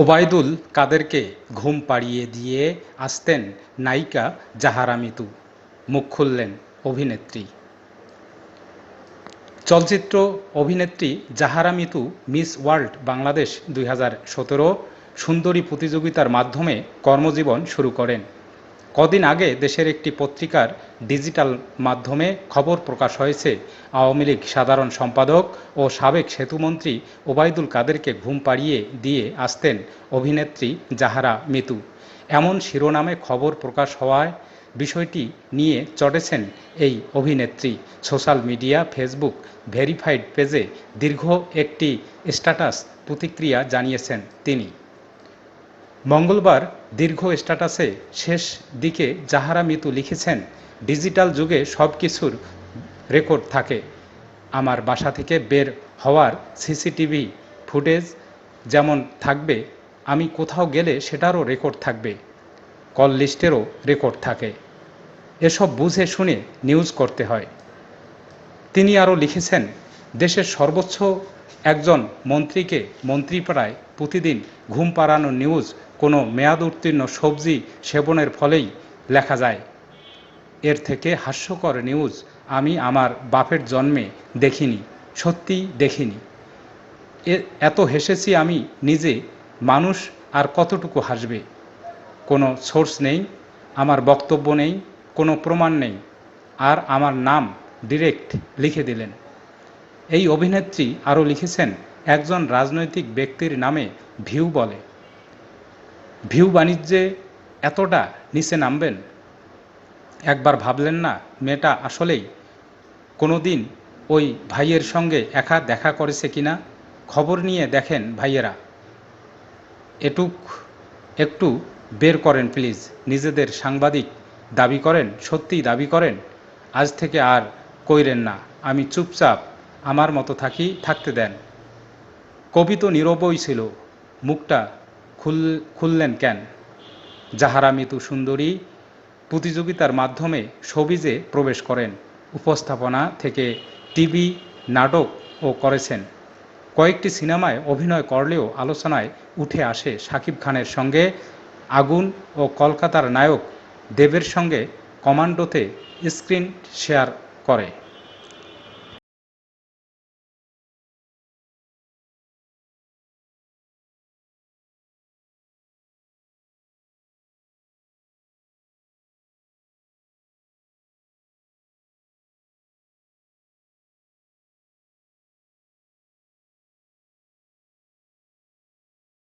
ওবায়দুল কাদেরকে ঘুম পাড়িয়ে দিয়ে আসতেন নায়িকা জাহারা মিতু, মুখ খুললেন অভিনেত্রী। চলচ্চিত্র অভিনেত্রী জাহারা মিতু, মিস ওয়ার্ল্ড বাংলাদেশ দুই সুন্দরী প্রতিযোগিতার মাধ্যমে কর্মজীবন শুরু করেন। কদিন আগে দেশের একটি পত্রিকার ডিজিটাল মাধ্যমে খবর প্রকাশ হয়েছে। আওয়ামী লীগ সাধারণ সম্পাদক ও সাবেক সেতুমন্ত্রী ওবায়দুল কাদেরকে ঘুম পাড়িয়ে দিয়ে আসতেন অভিনেত্রী জাহারা মিতু। এমন শিরোনামে খবর প্রকাশ হওয়ায় বিষয়টি নিয়ে চটেছেন এই অভিনেত্রী। সোশ্যাল মিডিয়া, ফেসবুক ভেরিফাইড পেজে দীর্ঘ একটি স্ট্যাটাস প্রতিক্রিয়া জানিয়েছেন তিনি। মঙ্গলবার দীর্ঘ স্ট্যাটাসে শেষ দিকে জাহারা মিতু লিখেছেন, ডিজিটাল যুগে সব কিছুর রেকর্ড থাকে। আমার বাসা থেকে বের হওয়ার সিসিটিভি ফুটেজ যেমন থাকবে, আমি কোথাও গেলে সেটারও রেকর্ড থাকবে। কল লিস্টেরও রেকর্ড থাকে। এসব বুঝে শুনে নিউজ করতে হয়। তিনি আরও লিখেছেন, দেশের সর্বোচ্চ একজন মন্ত্রীকে মন্ত্রী মন্ত্রীপাড়ায় প্রতিদিন ঘুম পাড়ানো নিউজ কোনো মেয়াদ উত্তীর্ণ সবজি সেবনের ফলেই লেখা যায়। এর থেকে হাস্যকর নিউজ আমি আমার বাপের জন্মে দেখিনি সত্যি দেখিনি। এত হেসেছি আমি নিজে, মানুষ আর কতটুকু হাসবে? কোনো সোর্স নেই, আমার বক্তব্য নেই, কোনো প্রমাণ নেই, আর আমার নাম ডিরেক্ট লিখে দিলেন। এই অভিনেত্রী আরও লিখেছেন, একজন রাজনৈতিক ব্যক্তির নামে ভিউ বলে। ভিউ বাণিজ্যে এতটা নিচে নামবেন? একবার ভাবলেন না মেয়েটা আসলেই কোনো দিন ওই ভাইয়ের সঙ্গে একা দেখা করেছে কিনা খবর নিয়ে দেখেন ভাইয়েরা। এটুক, একটু বের করেন প্লিজ। নিজেদের সাংবাদিক দাবি করেন সত্যিই দাবি করেন, আজ থেকে আর কইরেন না। আমি চুপচাপ আমার মতো থাকি, থাকতে দেন। কবি তো নীরবই ছিল, মুখটা খুল, খুললেন কেন? যাহারা মিতু সুন্দরী প্রতিযোগিতার মাধ্যমে সবিজে প্রবেশ করেন, উপস্থাপনা থেকে টিভি নাটকও করেছেন। কয়েকটি সিনেমায় অভিনয় করলেও আলোচনায় উঠে আসে শাকিব খানের সঙ্গে আগুন ও কলকাতার নায়ক দেবের সঙ্গে কমান্ডোতে স্ক্রিন শেয়ার করে।